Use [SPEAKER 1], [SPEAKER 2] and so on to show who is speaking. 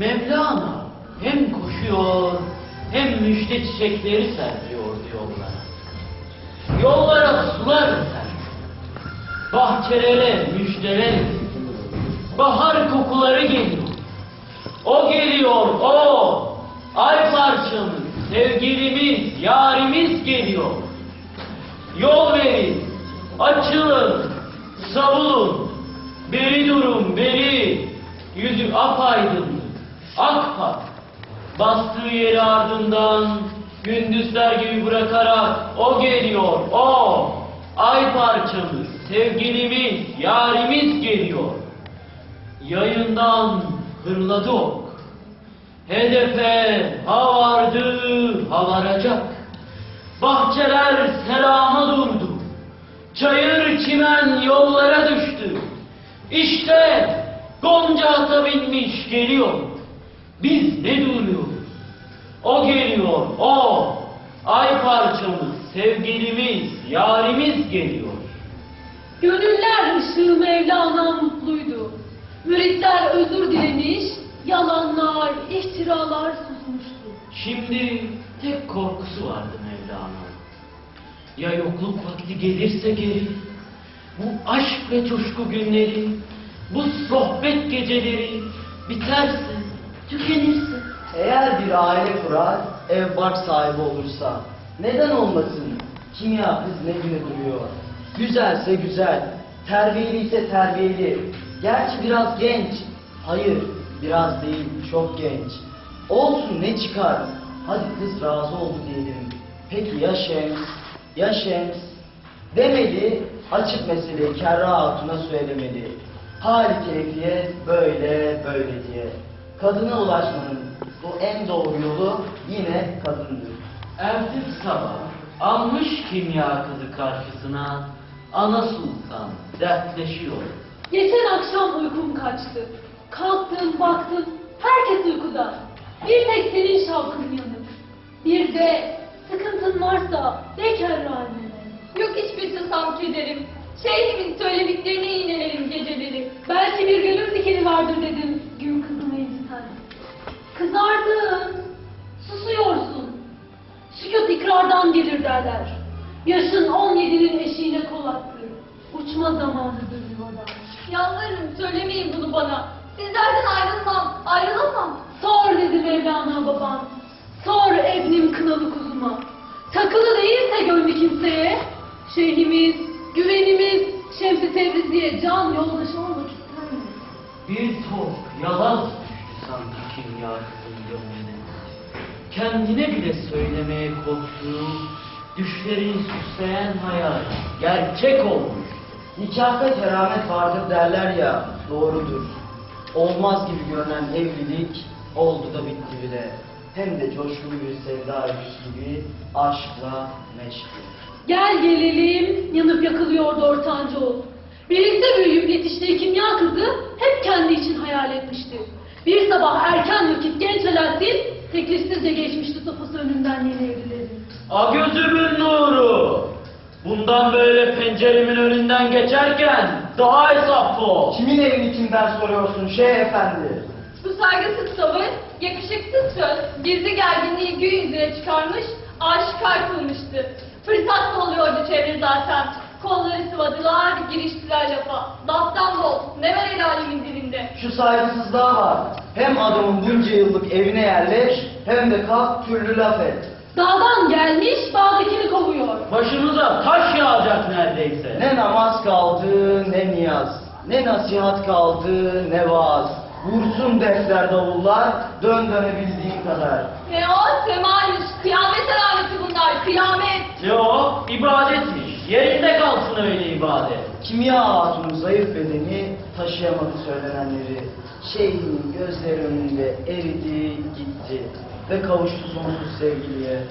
[SPEAKER 1] Mevlana hem koşuyor hem müjde çiçekleri serpiyordu yollara. Yollara sular serpiyor. Bahçelere müjdeler Bahar kokuları geliyor. O geliyor, o. Ay parçamız, sevgilimiz, yarimiz geliyor. Yol verin, açılın, savulun. Beri durun, beri. Yüzü apaydınlık, akpak. Bastığı yeri ardından gündüzler gibi bırakarak o geliyor, o. Ay parçamız, sevgilimiz, yarimiz geliyor. Yayından hırladı ok. Hedefe ha vardı, ha varacak. Bahçeler selama durdu. Çayır çimen yollara düştü. İşte Gonca ata binmiş geliyor. Biz ne duruyoruz? O geliyor, o. Ay parçamız, sevgilimiz, yarimiz geliyor.
[SPEAKER 2] Gönüller ışığı Mevlana mutluydu. Müritler özür dilemiş, yalanlar, iftiralar susmuştu.
[SPEAKER 1] Şimdi tek korkusu vardı Mevlana'nın. Ya yokluk vakti gelirse geri, bu aşk ve coşku günleri, bu sohbet geceleri biterse, tükenirse.
[SPEAKER 3] Eğer bir aile kurar, ev bark sahibi olursa, neden olmasın? Kimya kız ne güne duruyor. Güzelse güzel, terbiyeli ise terbiyeli. Gerçi biraz genç. Hayır, biraz değil, çok genç. Olsun ne çıkar? Hadi kız razı oldu diyelim. Peki ya Şems? Ya Şems? Demeli, açık meseleyi Kerra Hatun'a söylemeli. Hali keyfiyet böyle böyle diye. Kadına ulaşmanın bu en doğru yolu yine kadındır.
[SPEAKER 1] Ertesi sabah almış kimya kızı karşısına, ana sultan dertleşiyor.
[SPEAKER 2] Geçen akşam uykum kaçtı. Kalktım baktım, herkes uykuda. Bir tek senin şavkın yanık. Bir de sıkıntın varsa de kerranene.
[SPEAKER 4] Yok hiçbir susam kederim. Şeyhimin söylediklerini iğnelerim geceleri.
[SPEAKER 2] Belki bir gönül dikeni vardır dedim Kızardın, susuyorsun. Sükut ikrardan gelir derler. Yaşın 17'nin eşiğine kol attı. Uçma zamanıdır yuvadan.
[SPEAKER 4] Yalvarırım söylemeyin bunu bana. Sizlerden ayrılmam, ayrılamam.
[SPEAKER 2] Sor dedi Mevlana baban. Sor ebnim kınalı kuzuma. Takılı değilse gönlü kimseye. Şeyhimiz, güvenimiz, Şemsi Tebrizi'ye can yoldaşı olmak ister mi?
[SPEAKER 1] Bir tok yalan sanki kimya kızın gönlüne. Kendine bile söylemeye korktuğu, düşlerini süsleyen hayal gerçek olmuş.
[SPEAKER 3] Nikahta keramet vardır derler ya, doğrudur. Olmaz gibi görünen evlilik oldu da bitti bile. Hem de coşkulu bir sevda gibi aşkla meşgul.
[SPEAKER 2] Gel gelelim, yanıp yakılıyordu ortancı Birlikte büyüyüp yetiştiği kimya kızı hep kendi için hayal etmişti. Bir sabah erken vakit genç Alaaddin teklifsizce geçmişti sofası önünden yeni evlilerin.
[SPEAKER 1] A gözümün nuru! Bundan böyle penceremin önünden geçerken daha hesaplı ol.
[SPEAKER 3] Kimin evini kimden soruyorsun şeyh efendi?
[SPEAKER 4] Bu saygısız tavır, yakışıksız söz, gizli gerginliği gün yüzüne çıkarmış, aşikar kılmıştı. Fırsat da oluyordu çevre zaten. Kolları sıvadılar, giriştiler lafa. Laftan bol, ne var el alemin dilinde?
[SPEAKER 3] Şu saygısızlığa var. Hem adamın bunca yıllık evine yerleş hem de kalk türlü laf et.
[SPEAKER 2] Dağdan gelmiş bağdakini kovuyor.
[SPEAKER 1] Başımıza taş yağacak neredeyse.
[SPEAKER 3] Ne namaz kaldı ne niyaz. Ne nasihat kaldı ne vaaz. Vursun defter davullar dön dönebildiğin kadar.
[SPEAKER 4] Ne o semayüs, kıyamet alameti bunlar, kıyamet.
[SPEAKER 1] Yo, ibadetmiş. Yerinde kalsın öyle ibadet.
[SPEAKER 3] Kimya hatunun zayıf bedeni taşıyamadı söylenenleri. Şeyhin gözleri önünde eridi gitti ve kavuştu sonsuz sevgiliye.